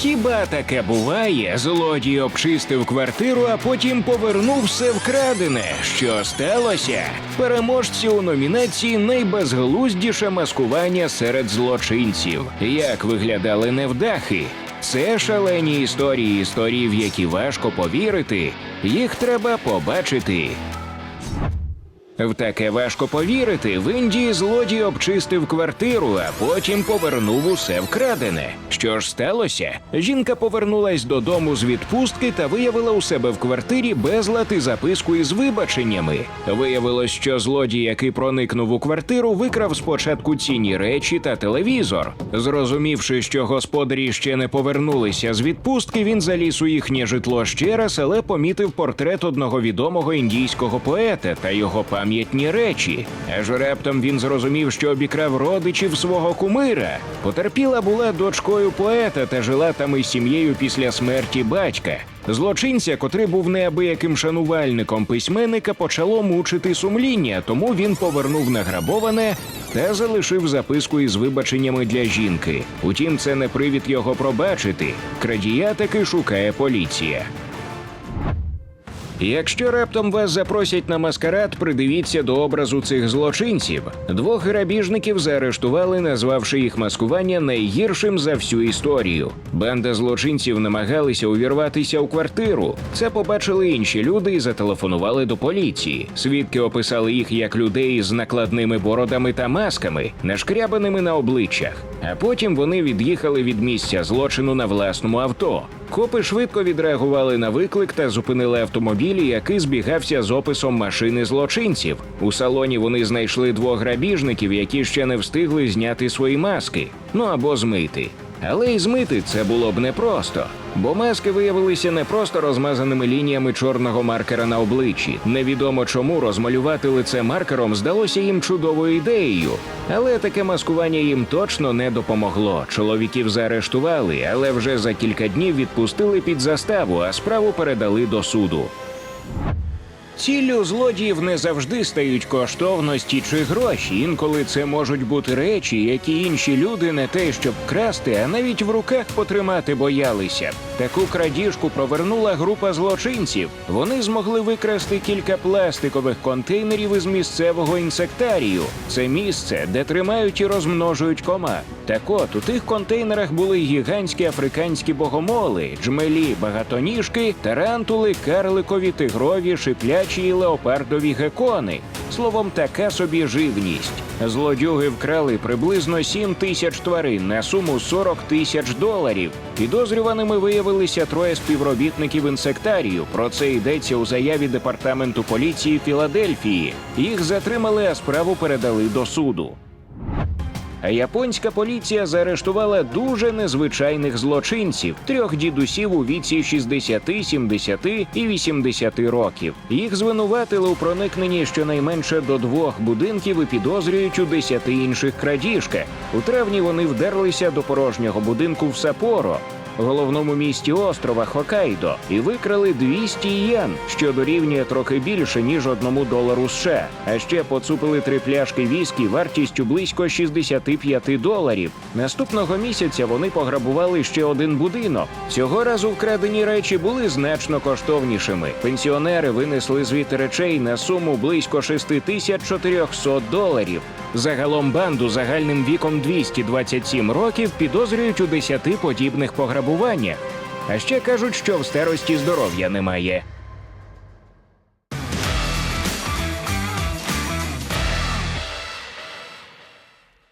Хіба таке буває? Злодій обчистив квартиру, а потім повернув все вкрадене. Що сталося? Переможці у номінації найбезглуздіше маскування серед злочинців. Як виглядали невдахи? Це шалені історії, історії, в які важко повірити. Їх треба побачити. В таке важко повірити. В Індії злодій обчистив квартиру, а потім повернув усе вкрадене. Що ж сталося? Жінка повернулась додому з відпустки та виявила у себе в квартирі безлад і записку із вибаченнями. Виявилось, що злодій, який проникнув у квартиру, викрав спочатку цінні речі та телевізор. Зрозумівши, що господарі ще не повернулися з відпустки, він заліз у їхнє житло ще раз, але помітив портрет одного відомого індійського поета та його пам'ятні речі. Аж раптом він зрозумів, що обікрав родичів свого кумира. Потерпіла була дочкою поета та жила там із сім'єю після смерті батька. Злочинця, котрий був неабияким шанувальником письменника, почало мучити сумління, тому він повернув награбоване та залишив записку із вибаченнями для жінки. Утім, це не привід його пробачити. Крадія таки шукає поліція. Якщо раптом вас запросять на маскарад, придивіться до образу цих злочинців. Двох грабіжників заарештували, назвавши їх маскування найгіршим за всю історію. Банда злочинців намагалися увірватися у квартиру. Це побачили інші люди і зателефонували до поліції. Свідки описали їх як людей з накладними бородами та масками, нашкрябаними на обличчях. А потім вони від'їхали від місця злочину на власному авто. Копи швидко відреагували на виклик та зупинили автомобіль, який збігався з описом машини злочинців. У салоні вони знайшли двох грабіжників, які ще не встигли зняти свої маски, ну або змити. Але й змити це було б непросто, бо маски виявилися не просто розмазаними лініями чорного маркера на обличчі. Невідомо чому розмалювати лице маркером здалося їм чудовою ідеєю, але таке маскування їм точно не допомогло. Чоловіків заарештували, але вже за кілька днів відпустили під заставу, а справу передали до суду. Ціллю злодіїв не завжди стають коштовності чи гроші. Інколи це можуть бути речі, які інші люди не те, щоб красти, а навіть в руках потримати боялися. Таку крадіжку провернула група злочинців. Вони змогли викрасти кілька пластикових контейнерів із місцевого інсектарію. Це місце, де тримають і розмножують комах. Так от у тих контейнерах були гігантські африканські богомоли, джмелі, багатоніжки, тарантули, карликові, тигрові, шиплячі і леопардові гекони. Словом, така собі живність. Злодюги вкрали приблизно 7 тисяч тварин на суму 40 тисяч доларів. Підозрюваними виявилися троє співробітників інсектарію. Про це йдеться у заяві департаменту поліції Філадельфії. Їх затримали, а справу передали до суду. Японська поліція заарештувала дуже незвичайних злочинців трьох дідусів у віці 60, 70 і 80 років. Їх звинуватили у проникненні щонайменше до двох будинків і підозрюють у десяти інших крадіжках. У травні вони вдерлися до порожнього будинку в Сапоро. Головному місті острова Хокайдо і викрали 200 єн, що дорівнює трохи більше ніж одному долару США. А ще поцупили три пляшки віскі вартістю близько 65 доларів. Наступного місяця вони пограбували ще один будинок. Цього разу вкрадені речі були значно коштовнішими. Пенсіонери винесли звідти речей на суму близько 6400 доларів. Загалом банду загальним віком 227 років підозрюють у 10 подібних пограбуваннях. А ще кажуть, що в старості здоров'я немає.